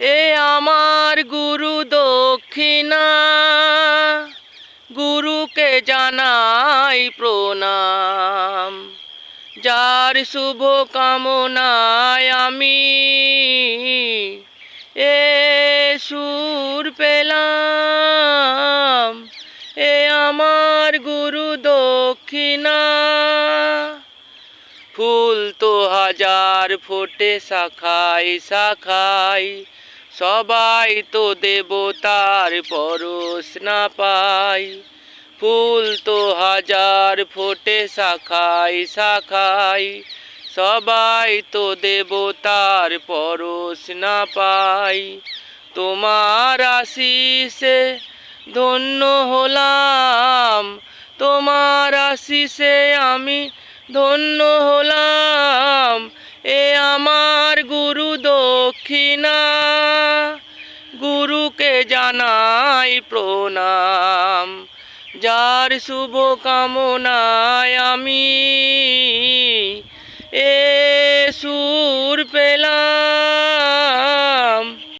এ আমার গুরু দক্ষিণা, গুরুকে জানাই প্রণাম। যার শুভ কামনায় আমি এ সুর পেলাম। এ আমার গুরু দক্ষিণা, ফুল তো হাজার ফোটে, শাখায় শাখায় সবাই তো দেবতার পরশ না পায় ফুল তো হাজার ফোটে শাখায় শাখায়। সবাই তো দেবতার পরশ না পাই। তোমার আশিসে ধন্য হলাম। তোমার আশিসে আমি ধন্য হলাম। গুরুকে জানাই প্রণাম। যার শুভ কামনায় আমি এ সুর পেলাম।